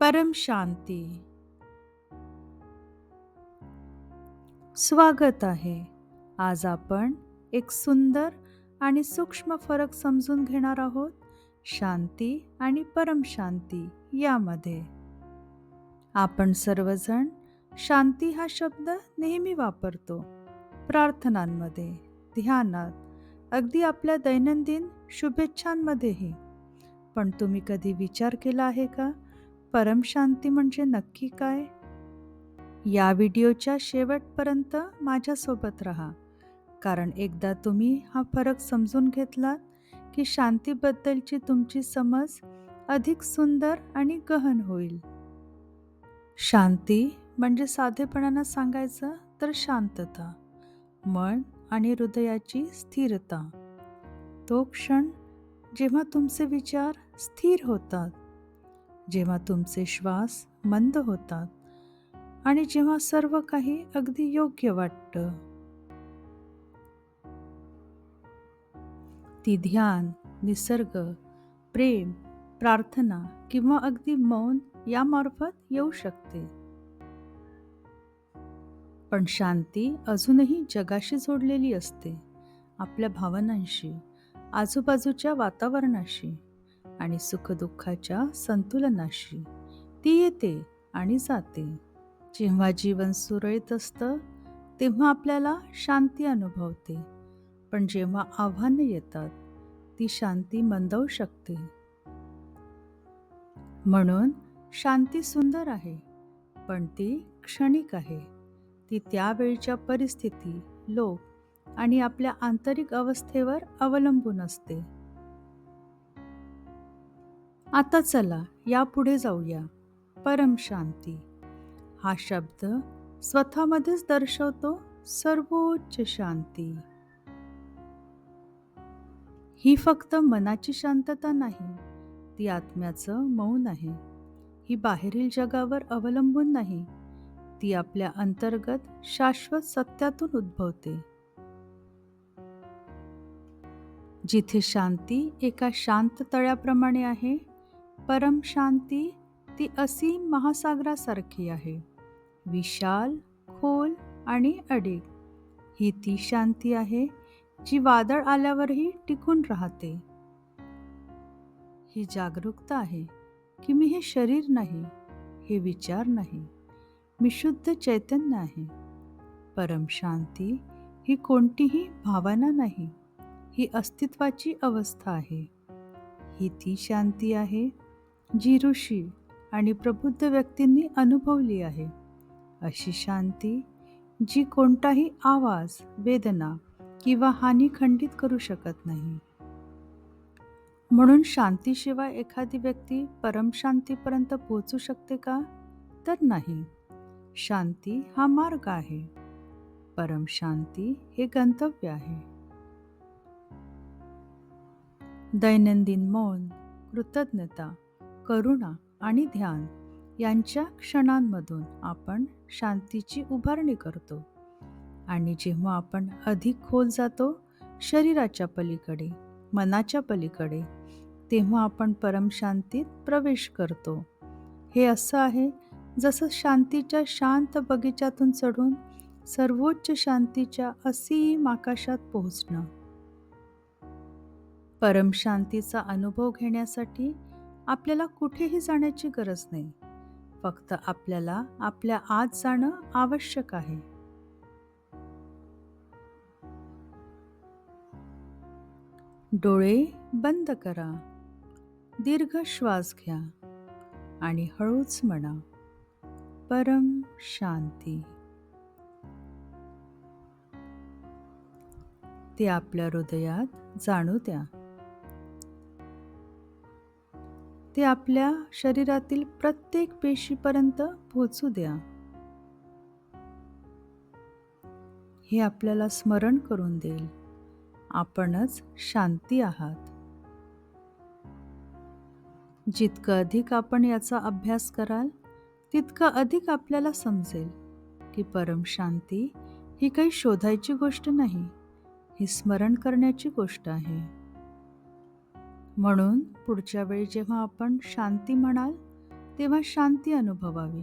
परम शांती. स्वागत आहे. आज आपण एक सुंदर आणि सूक्ष्म फरक समजून घेणार आहोत शांती आणि परम शांती यामध्ये. आपण सर्वजण शांती हा शब्द नेहमी वापरतो प्रार्थनांमध्ये ध्यानात अगदी आपल्या दैनंदिन शुभेच्छांमध्येही. पण तुम्ही कधी विचार केला आहे का? परमशांती म्हणजे नक्की काय? या व्हिडिओच्या शेवटपर्यंत माझ्यासोबत राहा. कारण एकदा तुम्ही हा फरक समजून घेतलात की शांतीबद्दलची तुमची समज अधिक सुंदर आणि गहन होईल. शांती म्हणजे साधेपणानं सांगायचं तर शांतता मन आणि हृदयाची स्थिरता. तो क्षण जेव्हा तुमचे विचार स्थिर होतात जेव्हा तुमचे श्वास मंद होतात आणि जेव्हा सर्व काही अगदी योग्य वाटतं. ती ध्यान निसर्ग प्रेम प्रार्थना किंवा अगदी मौन यामार्फत येऊ शकते. पण शांती अजूनही जगाशी जोडलेली असते आपल्या भावनांशी आजूबाजूच्या वातावरणाशी. आणि सुखदुःखाच्या संतुलनाशी. ती येते आणि जाते. जेव्हा जीवन सुरळीत असतं तेव्हा आपल्याला शांती अनुभवते. पण जेव्हा आव्हानं येतात ती शांती मंदवू शकते. म्हणून शांती सुंदर आहे पण ती क्षणिक आहे. ती त्यावेळच्या परिस्थिती लोक आणि आपल्या आंतरिक अवस्थेवर अवलंबून असते. आता चला यापुढे जाऊया. परम शांती. हा शब्द स्वतःमध्येच दर्शवतो सर्वोच्च शांती. ही फक्त मनाची शांतता नाही ती आत्म्याचं मौन आहे. ही बाहेरील जगावर अवलंबून नाही ती आपल्या अंतर्गत शाश्वत सत्यातून उद्भवते. जिथे शांती एका शांत तळ्याप्रमाणे आहे परम शांती ती असीम महासागरासारखी आहे. विशाल खोल आणि अडीक ही ती शांती आहे जी वादळ आल्यावरही टिकून राहते. ही जागरूकता आहे की मी हे शरीर नाही हे विचार नाही. मी शुद्ध चैतन्य आहे. परम शांती ही कोणतीही भावना नाही ही अस्तित्वाची अवस्था आहे. ही ती शांती आहे जी ऋषी आणि प्रबुद्ध व्यक्तींनी अनुभवली आहे अशी शांती जी कोणताही आवाज वेदना किंवा हानी खंडित करू शकत नाही. म्हणून शांतीशिवाय एखादी व्यक्ती परमशांतीपर्यंत पोहोचू शकते का? तर नाही. शांती हा मार्ग आहे. परमशांती हे गंतव्य आहे. दैनंदिन मौन कृतज्ञता करुणा आणि ध्यान यांच्या क्षणांमधून आपण शांतीची उभारणी करतो. आणि जेव्हा आपण अधिक खोल जातो शरीराच्या पलीकडे मनाच्या पलीकडे तेव्हा आपण परमशांतीत प्रवेश करतो. हे असं आहे जसं शांतीच्या शांत बगीच्यातून चढून सर्वोच्च शांतीच्या असीम आकाशात पोहोचणं. परमशांतीचा अनुभव घेण्यासाठी आपल्याला कुठेही जाण्याची गरज नाही. फक्त आपल्याला आपल्या आत जाणं आवश्यक आहे. डोळे बंद करा. दीर्घ श्वास घ्या आणि हळूच म्हणा. परम शांती. ते आपल्या हृदयात जाणू द्या. ते आपल्या शरीरातील प्रत्येक पेशीपर्यंत पोहोचू द्या. हे आपल्याला स्मरण करून देईल. आपणच शांती आहात. जितकं अधिक आपण याचा अभ्यास कराल तितकं अधिक आपल्याला समजेल की परम शांती ही काही शोधायची गोष्ट नाही ही स्मरण करण्याची गोष्ट आहे. म्हणून पुढच्या वेळी जेव्हा आपण शांती म्हणाल तेव्हा शांती अनुभवावी.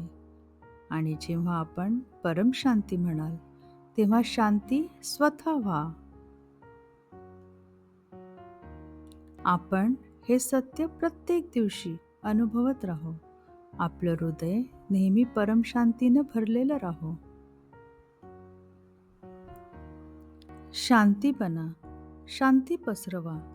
आणि जेव्हा आपण परम शांती म्हणाल तेव्हा शांती स्वतः व्हा आपण हे सत्य प्रत्येक दिवशी अनुभवत राहू. आपलं हृदय नेहमी परमशांतीनं भरलेलं राहो. शांती बना शांती पसरवा.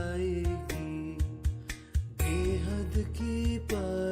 बेहद की परम